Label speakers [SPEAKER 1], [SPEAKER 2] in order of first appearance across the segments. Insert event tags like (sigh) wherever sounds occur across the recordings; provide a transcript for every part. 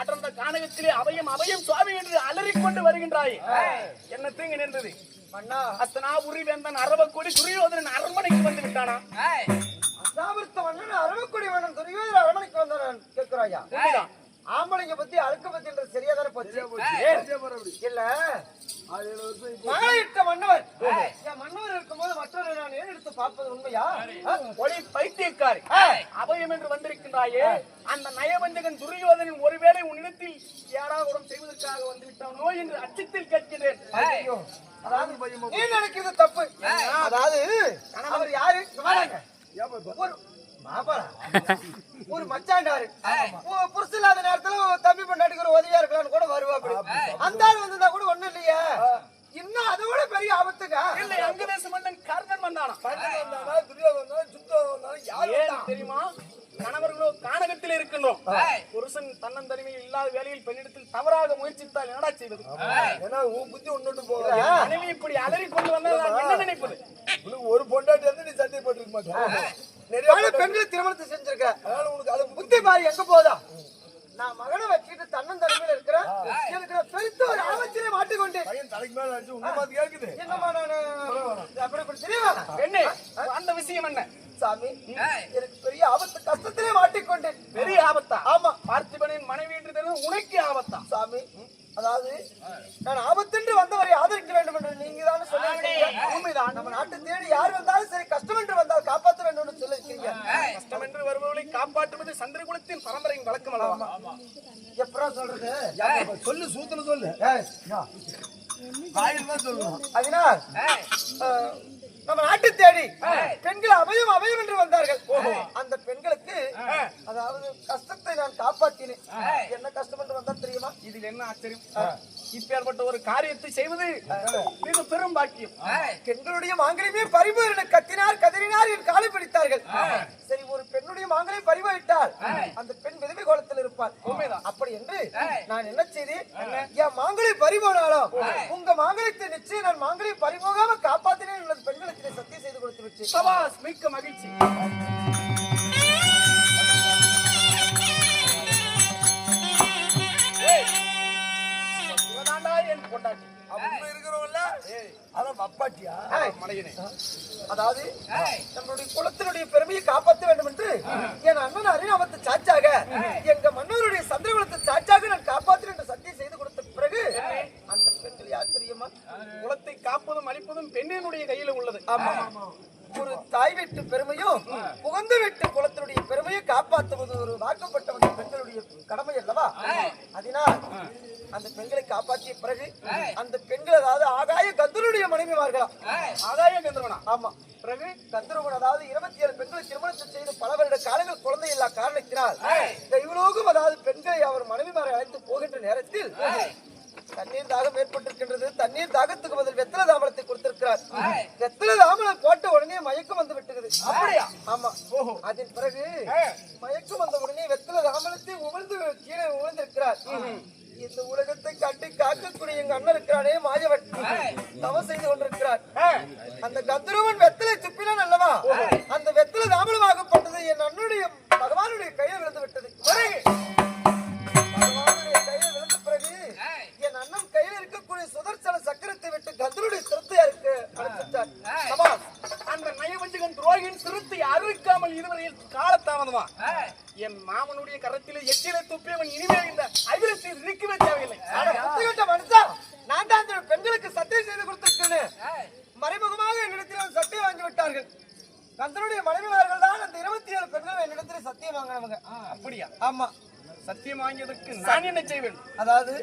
[SPEAKER 1] அடர்ந்த கானகத்திலே அபயம் அபயம் சுவாமி என்று அலறிக்கொண்டு வருகின்றாய். என்ன தீங்கு நின்றது
[SPEAKER 2] மன்னா.
[SPEAKER 1] அஸ்தனாபுரி வேந்தன் அரவக்கோடி துரியோதனன் அரண்மனைக்கு வந்து விட்டானா?
[SPEAKER 2] அசாபிருத்த மன்னன் அரவக்குடி மன்னன் துரியோதன அரமனைக்கு வந்தான் கேட்கிறாயா. ஆம்பளைங்க பத்தி அழுக்க பத்தி என்ற சரியா தானே போச்சு? இல்ல. மகளிட்ட மன்னவர். என் மன்னவர் இருக்கும்போது மற்றவரை நான் ஏன் எடுத்து பார்ப்பது உண்மையா?
[SPEAKER 1] ஒளி பைத்தியக்காரி. அபயம் என்று வந்திருக்கின்றாயே. அந்த நயவஞ்சகன் துரியோதனன் ஒருவேளை உன்னிடத்தில் யாராவது செய்வதற்காக வந்து விட்டானோ என்று அச்சத்தில் கேட்கிறேன்
[SPEAKER 2] ஐயோ. அதாவது நீ நினைக்கிறது தப்பு. அதாவது அவர் யாரு. ஒரு. (laughs) ஒரு மச்சாண்டாரு புருஷன் இல்லாத நேரத்துல தம்பி பண்ணாட்டுக்கு ஒரு உதவியா இருக்கலாம்னு கூட வருவா அப்படி. அந்த ஆள் வந்திருந்தா கூட ஒண்ணும் இல்லையே. இன்னும் அதை விட பெரிய ஆபத்துங்க
[SPEAKER 1] இல்லை அங்கதேச மன்னன் கர்ணன் வந்தானா? ஏன் தெரியுமா? கணவர்களோ கானகத்தில் இருக்கின்றோம். புருஷன் தன்னந்தனிமையில் இல்லாத வேலையில் பெண்ணிடத்தில் தவறாக முயற்சித்தால் என்னடா செய்வது?
[SPEAKER 3] ஏன்னா உன் புத்தி ஒண்ணு
[SPEAKER 1] மனைவி இப்படி அலறி கொண்டு வந்தால் நான் என்ன நினைப்பது?
[SPEAKER 3] ஒரு பொண்டாட்டி வந்து நீ சட்டை போட்டுருக்க மாட்டேன்
[SPEAKER 2] பல பெண்களை திருமணத்தை செஞ்சிருக்க.
[SPEAKER 3] அதனால உனக்கு அது
[SPEAKER 2] புத்தி பாரு எங்க போதா நான் மகனை வச்சுட்டு தன்னந்தனிமையில இருக்கிறேன் எனக்கு பெருத்த ஒரு ஆபத்திலே மாட்டிக்கொண்டேன் என்னம்மா நானு அப்படி இப்படி தெரியுமா
[SPEAKER 1] என்ன அந்த விஷயம் என்ன?
[SPEAKER 2] சாமி எனக்கு பெரிய ஆபத்து கஷ்டத்திலே மாட்டிக்கொண்டேன்
[SPEAKER 1] பெரிய ஆபத்தா?
[SPEAKER 2] ஆமா.
[SPEAKER 1] பார்த்திபனின் மனைவி என்று தெரிந்து உனக்கு ஆபத்தா?
[SPEAKER 2] சாமி அதாவது நான் ஆபத்தென்று வந்தவரை ஆதரிக்க வேண்டும் என்று நீங்க தானே சொல்லிருக்கீங்க உண்மைதான். நம்ம நாட்டை தேடி யார் வந்தாலும் சரி கஷ்டம் என்று வந்தால் காப்பாற்ற வேண்டும் சொல்லிருக்கீங்க
[SPEAKER 1] கஷ்டம் என்று வருபவர்களை காப்பாற்றுவது சந்திரகுலத்தின் பரம்பரையின் வழக்கம் அல்லவா
[SPEAKER 2] எப்படா சொல்றது?
[SPEAKER 3] சொல்லு சூத்துல சொல்லு. வாயில் தான் சொல்லணும்.
[SPEAKER 2] அதனால் அஹ், நம்ம நாட்டை தேடி பெண்கள் அபயம் அபயம் என்று வந்தார்கள். அந்த பெண்களுக்கு அதாவது கஷ்டத்தை நான் காப்பாற்றினேன். என்ன கஷ்டம் என்று வந்தா தெரியுமா?
[SPEAKER 1] இதில் என்ன ஆச்சரியம்? இப்பேற்பட்ட ஒரு காரியத்தை செய்வது மிக பெரும் பாக்கியம்.
[SPEAKER 2] பெண்களுடைய மாங்கலியமே என கத்தினார் கதறினார் என் காலை பிடித்தார்கள் சரி ஒரு பெண்ணுடைய மாங்கலை பறிவு விட்டால் அந்த பெண் விதவை கோலத்தில் இருப்பார் அப்படி என்று நான் என்ன செய்தேன் என் மாங்கலை பறிபோனாலும் உங்க மாங்கலத்தை நிச்சயம் நான் மாங்கலை பறிபோகாம காப்பாத்தினேன் உள்ளது பெண்களுக்கு சத்தியம் செய்து கொடுத்து விட்டு
[SPEAKER 1] சபாஸ் மிக்க மகிழ்ச்சி. என் பொண்டாட்டி.
[SPEAKER 3] அவங்க அதான் அப்பாட்டியா
[SPEAKER 1] மலையனே
[SPEAKER 2] அதாவது நம்மளுடைய குலத்தினுடைய பெருமையை காப்பாற்ற வேண்டும் என்று என் அண்ணன் அரிநாமத்து சாட்சாக எங்க மன்னருடைய சந்திரகுலத்தை சாட்சாக நான் காப்பாற்றேன் என்று சத்தியம் செய்து கொடுத்த பிறகு அந்த பெண்கள் யார் தெரியுமா?
[SPEAKER 1] குலத்தை காப்பதும் அழிப்பதும் பெண்ணினுடைய கையில உள்ளது.
[SPEAKER 2] ஆமா. ஒரு தாய் வீட்டு பெருமையும் புகுந்த வீட்டு குலத்தினுடைய பெருமையும் காப்பாற்றுவது ஒரு வாக்கப்பட்டவங்க பெண்களுடைய கடமை அல்லவா? அதனால் அந்த பெண்களை காப்பாற்றிய பிறகு அந்த பெண்கள் அதாவது ஆகாய கந்தருடைய மனைவிமார்களா?
[SPEAKER 1] ஆகாய கந்தரவனா?
[SPEAKER 2] ஆமா. பிறகு கந்தரவன் அதாவது இருபத்தி ஏழு பெண்களை திருமணத்தை செய்து பல வருட காலங்கள் குழந்தை இல்லா காரணத்தினால் இந்த இவ்வளோகும் அதாவது பெண்களை அவர் மனைவிமாரை அழைத்து போகின்ற நேரத்தில் தண்ணீர் தாகம் ஏற்பட்டிருக்கின்றது. தண்ணீர் தாகத்துக்கு பதில் வெத்தலை தாமலத்தை கொடுத்திருக்கிறார். வெத்தலை தாமலம் போட்ட உடனே மயக்கம் வந்து அப்படியா? ஆமா. அதன் பிறகு மயக்கம் வந்த உடனே வெத்தலை தாமலத்தை உமிழ்ந்து கீழே உமிழ்ந்திருக்கிறார். இந்த உலகத்தை கட்டி காக்கக்கூடிய எங்க அண்ணன் இருக்கிறானே மாயவன். தவம் செய்து கொண்டிருக்கிறார். அந்த கந்தரவன் வெத்தலை துப்பினான் அல்லவா? அந்த வெத்தலை தாமலமாகப்பட்டது என் அண்ணனுடைய பகவானுடைய கையில் விழுந்து விட்டது. கையில் இருக்கக்கூடிய சுதர்சன சக்கரத்தை விட்டு கந்தருடைய இருக்கு அனுப்பிச்சார் சபாஸ்.
[SPEAKER 1] அந்த நயவஞ்சகன் துரோகின் சிறுத்தை அறிவிக்காமல் இதுவரையில் காலதாமதமா என் மாமனுடைய கரத்திலே எச்சிலை துப்பியவன் இனிமேல் இந்த அகிலத்தை இருக்கவே தேவையில்லை.
[SPEAKER 2] ஆனா புத்திகட்ட மனுஷா நான் தான் அந்த பெண்களுக்கு சத்தியம் செய்து கொடுத்திருக்கேன் மறைமுகமாக என்னிடத்தில் வந்து சத்தியம் வாங்கி விட்டார்கள். கந்தனுடைய மனைவிமார்கள் தான் அந்த இருபத்தி ஏழு பெண்கள் என்னிடத்தில் சத்தியம் வாங்கினவங்க.
[SPEAKER 1] அப்படியா?
[SPEAKER 2] ஆமா.
[SPEAKER 1] சத்தியம் வாங்கியதற்கு நான் என்ன செய்வேன்?
[SPEAKER 2] அதாவது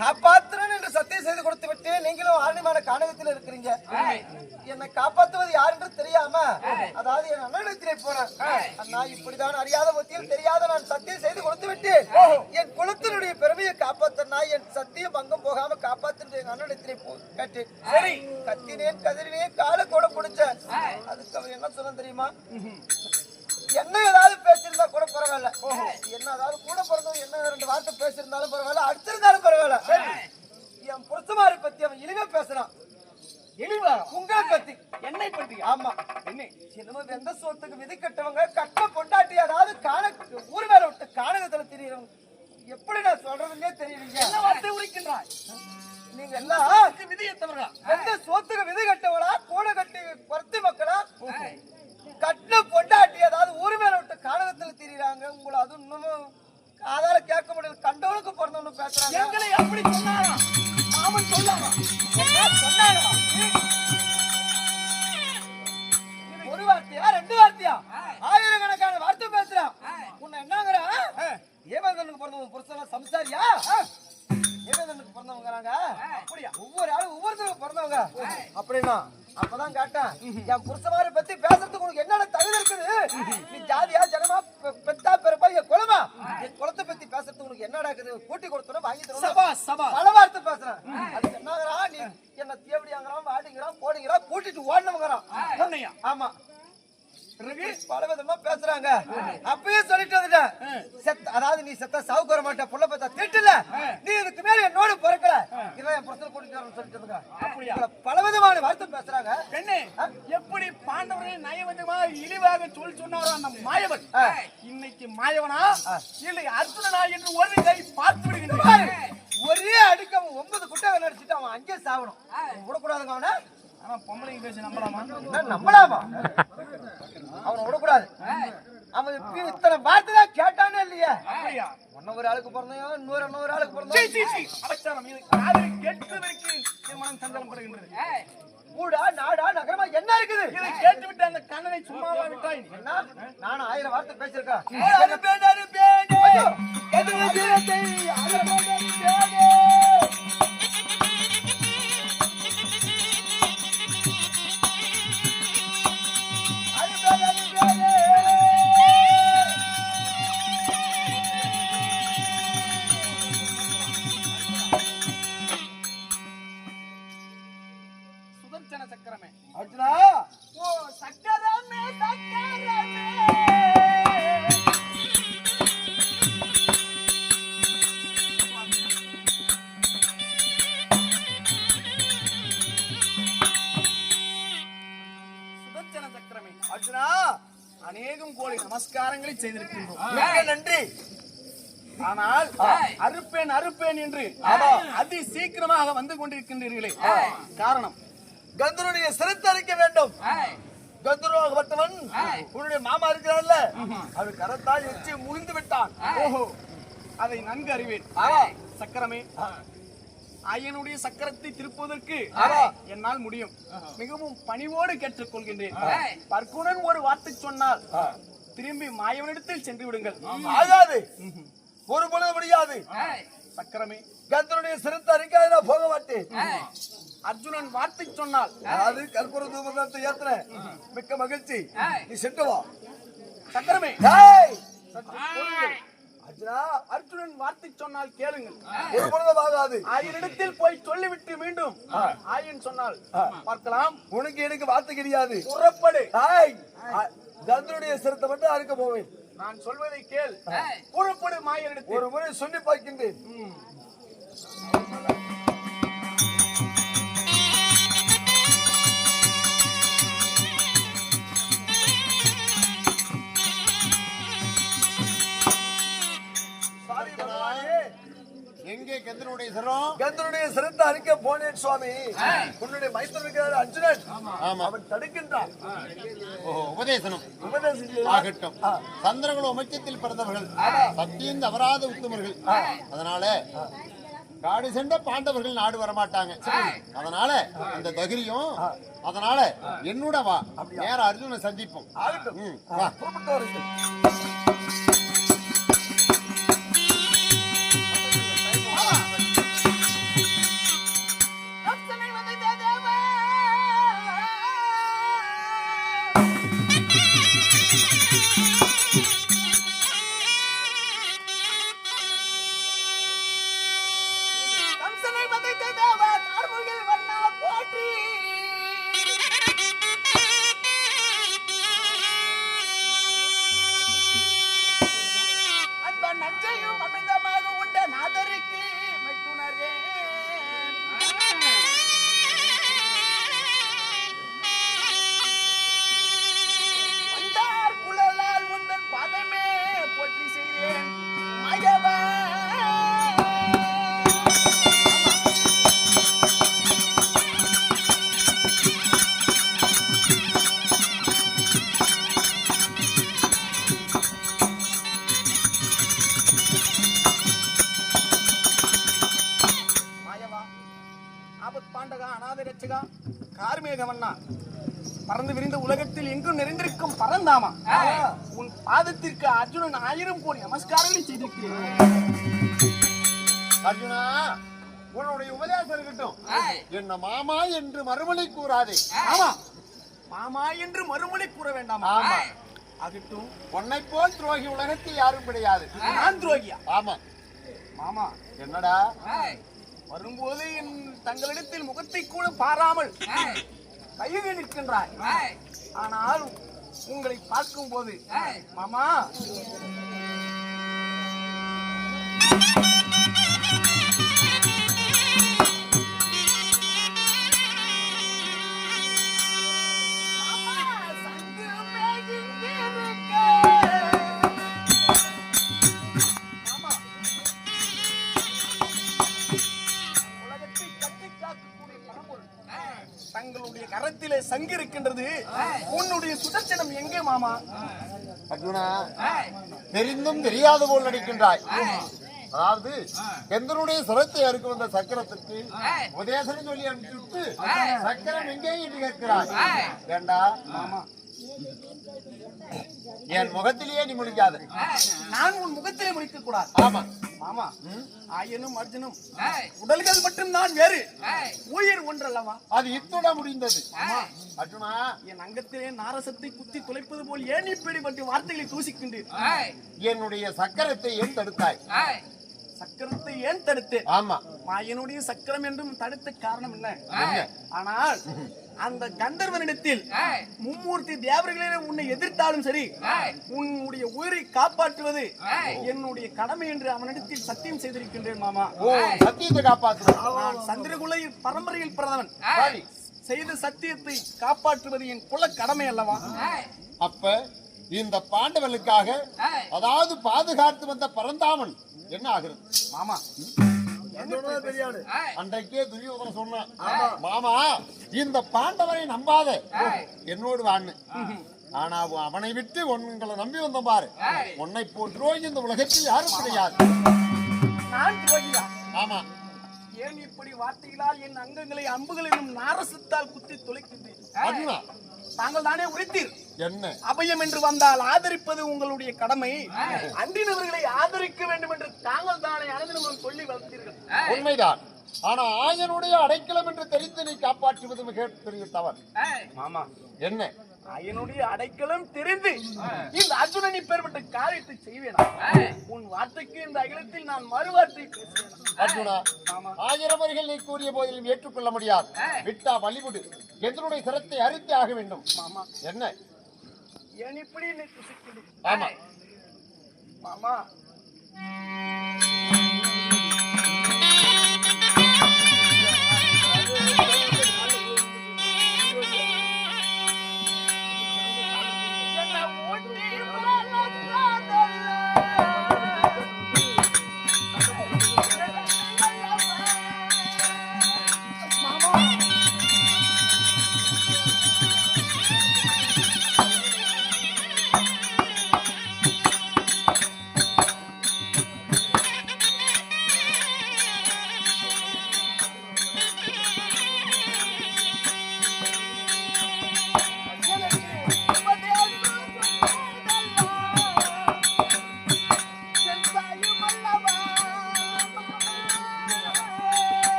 [SPEAKER 2] காப்பாத்துறேன் என்று சத்தியம் செய்து கொடுத்து விட்டு நீங்களும் ஆரணிமான காணகத்தில் இருக்கிறீங்க. என்னை காப்பாத்துவது யார் என்று தெரியாம அதாவது என் அண்ணனத்திலே போனேன். அண்ணா இப்படிதான் அறியாத மத்தியில் தெரியாத நான் சத்தியம் செய்து கொடுத்து விட்டு என் குலத்தினுடைய பெருமையை காப்பாத்தனா என் சத்தியம் பங்கம் போகாம காப்பாத்து என் அண்ணனத்திலே போ கேட்டேன் கத்தினேன் கதிரினேன் காலை கூட பிடிச்சேன். அதுக்கு அவர் என்ன சொன்ன தெரியுமா? என்ன ஏதாவது பேசியிருந்தா கூட பரவாயில்ல. என்ன அதாவது கூட பிறந்தவங்க என்ன ரெண்டு வார்த்தை பேசியிருந்தாலும் பரவாயில்ல. அடுத்த பரவாயில்ல என் புருஷமாரி பத்தி அவன் இனிமே பேசுறான்
[SPEAKER 1] இழிவா
[SPEAKER 2] உங்களை பத்தி
[SPEAKER 1] என்னை பற்றி
[SPEAKER 2] ஆமா. என்ன என்னமோ எந்த சோத்துக்கு விதி கட்டவங்க? கட்ட பொண்டாட்டி அதாவது காண ஊர் மேல விட்டு காணகத்துல திரியறவங்க. எப்படி நான் சொல்றதுன்னே தெரியலீங்க
[SPEAKER 1] என்ன வார்த்தை உரைக்கின்றாய்?
[SPEAKER 2] நீங்க எல்லாம்
[SPEAKER 1] விதியத்தவர்களா
[SPEAKER 2] எந்த சோத்துக்கு விதை கட்டவளா? கூட கட்டி பருத்தி மக்களா? கட்டின பொண்டாட்டி
[SPEAKER 1] சபா.
[SPEAKER 2] பல வார்த்தை பேசுறேன். அதுக்கு என்னங்கிறா நீ என்ன தேவடியாங்கிறான் வாடிங்கிறான் போடிங்கிறான் கூட்டிட்டு ஓடணுங்கிறான் ஆமா. பிறகு பல விதமா பேசுறாங்க. அப்பயே சொல்லிட்டு வந்துட்டேன் செத்த அதாவது நீ செத்த சாவுக்கு வர மாட்ட புள்ள பார்த்தா திட்டுல. நீ இதுக்கு மேல என்னோட பிறக்கல. இவன் என் பிரச்சனை கூட்டிட்டு வரணும்னு சொல்லிட்டு இருக்காங்க
[SPEAKER 1] அப்படியா?
[SPEAKER 2] பல விதமான வார்த்தை பேசுறாங்க.
[SPEAKER 1] பெண்ணே எப்படி பாண்டவரை நயவஞ்சமா இழிவாக சொல் சொன்னாரோ அந்த மாயவன்? இன்னைக்கு மாயவனா? பேசி நம்பலாமா?
[SPEAKER 2] என்ன நம்பலாமா? அவனை விடக்கூடாது. அவன் இத்தனை வார்த்தை தான் கேட்டானே இல்லையா. ஒன்ன ஒரு ஆளுக்கு பிறந்தையோ இன்னொரு இன்னொரு ஆளுக்கு
[SPEAKER 1] சீ,
[SPEAKER 2] பிறந்தோம் ஊடா நாடா நகரமா என்ன இருக்குது?
[SPEAKER 1] இதை கேட்டுவிட்டு அந்த கண்ணனை சும்மாவா விட்டாய்?
[SPEAKER 2] என்ன? நானும் ஆயிரம் வார்த்தை பேசியிருக்கேன்.
[SPEAKER 1] சீக்கிரமாக வந்து கொண்டிருக்கின்றீர்களே. காரணம்.
[SPEAKER 2] கந்தனுடைய சிரத்தை அழிக்க வேண்டும். உன்னுடைய மாமா இருக்கிறான்ல அது கரத்தால் எச்சி முகிந்து விட்டான்.
[SPEAKER 1] ஓஹோ. அதை நன்கு அறிவேன். சக்கரமே. ஐயனுடைய சக்கரத்தை திருப்புவதற்கு. என்னால் முடியும். மிகவும் பணிவோடு கேட்டுக்கொள்கின்றேன். பர்க்குணன் ஒரு வார்த்தை சொன்னால் திரும்பி மாயவனிடத்தில் சென்று விடுங்கள்.
[SPEAKER 2] ஆகாது. ஒரு பொழுது முடியாது.
[SPEAKER 1] சக்கரமே.
[SPEAKER 2] கந்தனுடைய சிரத்தை அழிக்காது நான் போக மாட்டேன்.
[SPEAKER 1] அர்ஜுனன் வார்த்தை சொன்னால்
[SPEAKER 2] அது கற்பூர தூபத்தை ஏத்துற மிக்க மகிழ்ச்சி. நீ சென்று வா.
[SPEAKER 1] சக்கரமே.
[SPEAKER 2] அர்ஜுனா
[SPEAKER 1] அர்ஜுனன் வார்த்தை சொன்னால் கேளுங்கள்.
[SPEAKER 2] ஒரு பொழுதும் ஆகாது.
[SPEAKER 1] ஆயிரிடத்தில் போய் சொல்லிவிட்டு மீண்டும் ஆயன் சொன்னால் பார்க்கலாம்.
[SPEAKER 2] உனக்கு எனக்கு வார்த்தை கிடையாது.
[SPEAKER 1] புறப்படு.
[SPEAKER 2] கந்தனுடைய சிரத்தை மட்டும் அறுக்க போவேன்.
[SPEAKER 1] நான் சொல்வதை கேள். புறப்படு மாயரிடத்தில்
[SPEAKER 2] ஒரு முறை சொல்லி பார்க்கின்றேன்.
[SPEAKER 4] கந்தனுடைய சிரம்.
[SPEAKER 2] கந்தனுடைய சிரத்தை அறுக்க போனேன் சுவாமி. உன்னுடைய மைத்தன் இருக்கிறார் அர்ஜுனன்.
[SPEAKER 4] ஆமா.
[SPEAKER 2] அவன் தடுக்கின்றான்.
[SPEAKER 4] உபதேசனம். ஆகட்டும். சந்திரகுல உமச்சத்தில் பிறந்தவர்கள். சத்தியம் தவறாத உத்தமர்கள். அதனால காடு சென்ற பாண்டவர்கள் நாடு வரமாட்டாங்க. அதனால இந்த தகிரியும் அதனால என்னோட வா. நேர அர்ஜுனை சந்திப்போம். வா. அர்ஜுனா உன்னுடைய உபதேசம் இருக்கட்டும். என்ன மாமா என்று மறுமொழி கூறாதே.
[SPEAKER 1] ஆமா. மாமா என்று மறுமொழி கூற வேண்டாமா?
[SPEAKER 4] ஆமா.
[SPEAKER 1] ஆகட்டும்
[SPEAKER 4] உன்னை போல் துரோகி உலகத்தில் யாரும் கிடையாது.
[SPEAKER 1] நான் துரோகியா?
[SPEAKER 4] ஆமா.
[SPEAKER 1] மாமா.
[SPEAKER 4] என்னடா?
[SPEAKER 1] வரும்போது என் தங்களிடத்தில் முகத்தை கூட பாராமல் கையில் நிற்கின்றாய். ஆனால் உங்களை பார்க்கும் போது மாமா சங்கு இருக்கின்றது உன்னுடைய சுதர்சனம் எங்கே மாமா?
[SPEAKER 4] அர்ஜுனா தெரிந்தும் தெரியாத போல் நடிக்கின்றாய். அதாவது எந்தனுடைய சிரத்தை அறுக்க வந்த சக்கரத்திற்கு உபதேசம் சொல்லி அனுப்பிச்சுட்டு சக்கரம் எங்கே என்று கேட்கிறாய்? ஏண்டா?
[SPEAKER 1] மாமா
[SPEAKER 4] என் முகத்திலேயே நீ முடிக்காது
[SPEAKER 1] நான் உன் முகத்திலே முடிக்க கூடாது
[SPEAKER 4] ஆமா.
[SPEAKER 1] மாமா ஆயனும் அர்ஜுனும் உடல்கள் மட்டும்தான் வேறு. உயிர் ஒன்றல்லவா?
[SPEAKER 4] அது இத்துட முடிந்தது. அர்ஜுனா.
[SPEAKER 1] என் அங்கத்திலே நாரசத்தை குத்தி துளைப்பது போல் ஏன் இப்படிப்பட்ட வார்த்தைகளை தூசிக்கின்றீர்?
[SPEAKER 4] என்னுடைய சக்கரத்தை ஏன் தடுத்தாய்?
[SPEAKER 1] சக்கரத்தை ஏன் தடுத்து?
[SPEAKER 4] ஆமா.
[SPEAKER 1] மாயனுடைய சக்கரம் என்றும் தடுத்த காரணம் என்ன? ஆனால் அந்த கந்தர்வனிடத்தில் மும்மூர்த்தி தேவர்களிலே உன்னை எதிர்த்தாலும் சரி உன்னுடைய உயிரை காப்பாற்றுவது என்னுடைய கடமை என்று அவனிடத்தில் சத்தியம் செய்திருக்கின்றேன் மாமா.
[SPEAKER 4] ஓ சத்தியத்தை காப்பாற்றுவோம்
[SPEAKER 1] நான் சந்திரகுல பரம்பரையில்
[SPEAKER 4] சரி
[SPEAKER 1] செய்த சத்தியத்தை காப்பாற்றுவது என் குல கடமை அல்லவா?
[SPEAKER 4] அப்ப இந்த பாண்டவர்களுக்காக அதாவது பாதுகாத்து வந்த பரந்தாமன் என்ன ஆகுறது?
[SPEAKER 1] மாமா.
[SPEAKER 4] அன்றைக்கே துரியோதன சொன்னான் மாமா இந்த பாண்டவனை நம்பாத. என்னோடு வான்னு. ஆனா அவன் விட்டு உங்களை நம்பி வந்த பாரு. உன்னை துரோகி இந்த உலகத்தில் யாரும் கிடையாது. ஆமா.
[SPEAKER 1] ஏன் இப்படி வார்த்தைகளால் என் அங்கங்களை அம்புகளிலும் நாரசத்தால் குத்தி துளைக்கின்றேன் தாங்கள் தானே உரைத்தீர்.
[SPEAKER 4] என்ன?
[SPEAKER 1] அபயம் என்று வந்தால் ஆதரிப்பது உங்களுடைய கடமை. அன்றினவர்களை ஆதரிக்க வேண்டும் என்று தாங்கள் தானே அனுதினமும் சொல்லி வளர்த்தீர்கள்.
[SPEAKER 4] உண்மைதான். ஆனா ஆயனுடைய அடைக்கலம் என்று தெரிந்து நீ காப்பாற்றுவது மிக பெரிய தவறு.
[SPEAKER 1] மாமா
[SPEAKER 4] என்ன?
[SPEAKER 1] என்னுடைய அடைக்கலம் தெரிந்து இந்த அர்ஜுனனை பெறப்பட்ட காரியத்தை செய்வேனா? உன் வார்த்தைக்கு இந்த அகிலத்தில் நான் மறுவார்த்தை
[SPEAKER 4] அர்ஜுனா ஆயிரம் வரிகள் நீ கூறிய போதிலும் ஏற்றுக்கொள்ள முடியாது. விட்டா வழிவிடு. எதனுடைய சிரத்தை அறுத்தே ஆக வேண்டும்.
[SPEAKER 1] மாமா.
[SPEAKER 4] என்ன?
[SPEAKER 1] ஏன் இப்படி?
[SPEAKER 4] ஆமா.
[SPEAKER 1] மாமா.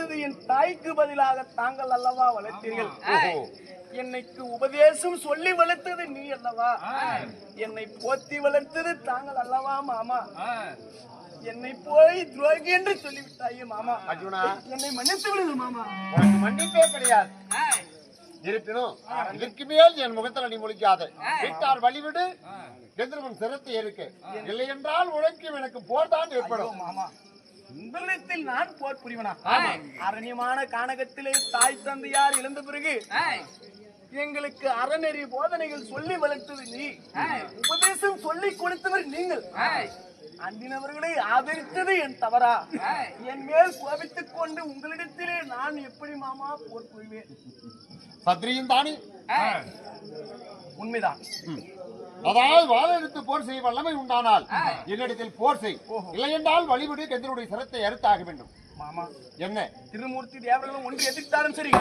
[SPEAKER 1] வளர்த்தது என் தாய்க்கு பதிலாக தாங்கள் அல்லவா வளர்த்தீர்கள்? என்னைக்கு உபதேசம் சொல்லி வளர்த்தது நீ அல்லவா? என்னை போத்தி வளர்த்தது தாங்கள் அல்லவா மாமா? என்னை போய் துரோகி என்று சொல்லிவிட்டாயே மாமா.
[SPEAKER 4] அர்ஜுனா.
[SPEAKER 1] என்னை மன்னித்து விடுங்க மாமா.
[SPEAKER 4] உனக்கு மன்னிப்பே கிடையாது. இருப்பினும் இதற்கு மேல் என் முகத்தில் நீ முழிக்காத. விட்டார் வழிவிடு. கந்தர்வன் சிரத்தை இருக்கு இல்லை என்றால் உனக்கும் எனக்கு போர்தான் ஏற்படும்.
[SPEAKER 1] மாமா. உங்களிடத்தில் நான் போர் புரிவனா? அரண்யமான கானகத்திலே தாய் தந்தையார் இழந்த பிறகு? எங்களுக்கு அறநெறி போதனைகள் சொல்லி வளர்த்தது நீ. உபதேசம் சொல்லி கொடுத்தவர் நீங்கள். அன்பினவர்களை ஆதரித்தது என் தவறா? என் மேல் கோபித்துக் கொண்டு உங்களிடத்திலே நான் எப்படி மாமா போர் புரிவேன்?
[SPEAKER 4] சத்ரியும் தானே?
[SPEAKER 1] உண்மைதான்.
[SPEAKER 4] அதாவது வாழ எடுத்து போர் செய்ய வல்லமை உண்டானால் என்னிடத்தில் போர் செய். இல்லை என்றால் வழிவிடு கந்தருடைய சிரத்தை அறுத்தாக வேண்டும்.
[SPEAKER 1] மாமா.
[SPEAKER 4] என்ன?
[SPEAKER 1] திருமூர்த்தி தேவர்களும் ஒன்று எதிர்த்தாலும் சரி.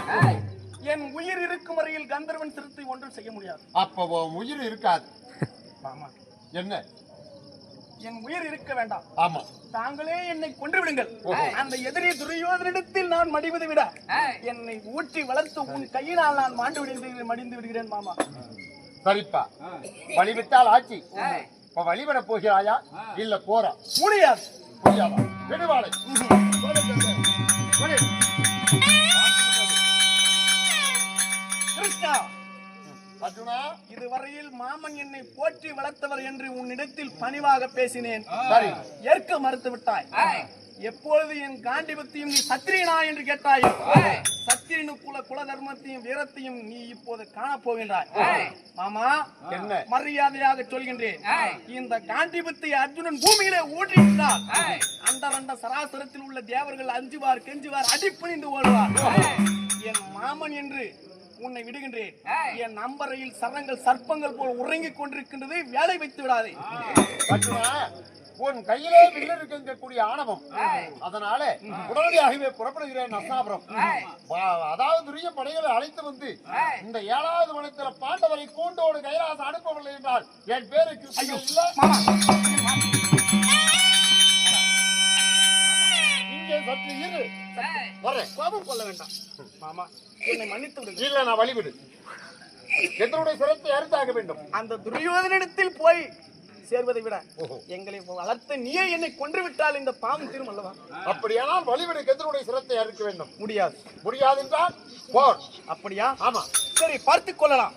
[SPEAKER 1] என் உயிர் இருக்கும் வரையில் கந்தர்வன் சிறுத்தை ஒன்றும் செய்ய முடியாது.
[SPEAKER 4] அப்போ உயிர் இருக்காது.
[SPEAKER 1] மாமா.
[SPEAKER 4] என்ன?
[SPEAKER 1] என் உயிர் இருக்க வேண்டாம்.
[SPEAKER 4] ஆமா.
[SPEAKER 1] தாங்களே என்னை கொன்று விடுங்கள் அந்த எதிரி துரியோதனிடத்தில் நான் மடிவது விட என்னை ஊற்றி வளர்த்து உன் கையினால் நான் மாண்டு விடுந்து மடிந்து விடுகிறேன் மாமா.
[SPEAKER 4] சரிப்பா வழிவிட்டால் ஆச்சு இப்ப வழிபட போகிறாயா? இல்ல போறா.
[SPEAKER 1] முடியாது.
[SPEAKER 4] புரியாதா விடுவாளை விடு.
[SPEAKER 1] கிருஷ்ணா
[SPEAKER 4] அர்ஜுனா.
[SPEAKER 1] இதுவரையில் மாமன் என்னை போற்றி வளர்த்தவர் என்று உன்னிடத்தில் பணிவாக பேசினேன். ஏற்க மறுத்து விட்டாய். எப்பொழுது என் காண்டிபத்தையும் நீ சத்திரியனா என்று கேட்டாயோ சத்திரியனுக்குள்ள குல தர்மத்தையும் வீரத்தையும் நீ இப்போது காணப் போகின்றாய். மாமா
[SPEAKER 4] என்ன?
[SPEAKER 1] மரியாதையாக சொல்கின்றேன். இந்த காண்டிபத்தை அர்ஜுனன் பூமியிலே அந்த ரெண்ட சராசரத்தில் உள்ள தேவர்கள் அஞ்சுவார் கெஞ்சுவார் அடிப்பணிந்து ஓடுவார். என் மாமன் என்று உன்னை விடுகின்றேன். என் நம்பரையில் சரங்கள் சர்ப்பங்கள் போல் உறங்கிக் கொண்டிருக்கின்றது வேலை வைத்து விடாதே.
[SPEAKER 4] உன் கையிலே வில்லு இருக்கக்கூடிய ஆணவம். அதனால உடனடியாகவே புறப்படுகிறேன் அதாவது துரிய படைகளை அழைத்து வந்து இந்த ஏழாவது வனத்துல பாண்டவரை கூண்டோடு கைலாசம் அனுப்பவில்லை என்றால் என் பேரு கிருஷ்ணன் இல்ல. இங்கே சற்று இரு. வரேன்.
[SPEAKER 1] கோபம் கொள்ள வேண்டாம். மாமா என்னை மன்னித்து விடுங்க
[SPEAKER 4] இல்ல நான் வழிவிடு. எத்தனுடைய சிரத்தை அறுத்தாக வேண்டும்.
[SPEAKER 1] அந்த துரியோதனிடத்தில் போய் சேர்வதை விட எங்களை வளர்த்த நீயே என்னை கொன்று விட்டால் இந்த பாவம் தீரும் அல்லவா?
[SPEAKER 4] அப்படியானால் வழிவிடு கெந்தனுடைய சிரத்தை அறுக்க வேண்டும்.
[SPEAKER 1] முடியாது.
[SPEAKER 4] முடியாது என்றால் போர்.
[SPEAKER 1] அப்படியா?
[SPEAKER 4] ஆமா.
[SPEAKER 1] சரி பார்த்துக் கொள்ளலாம்.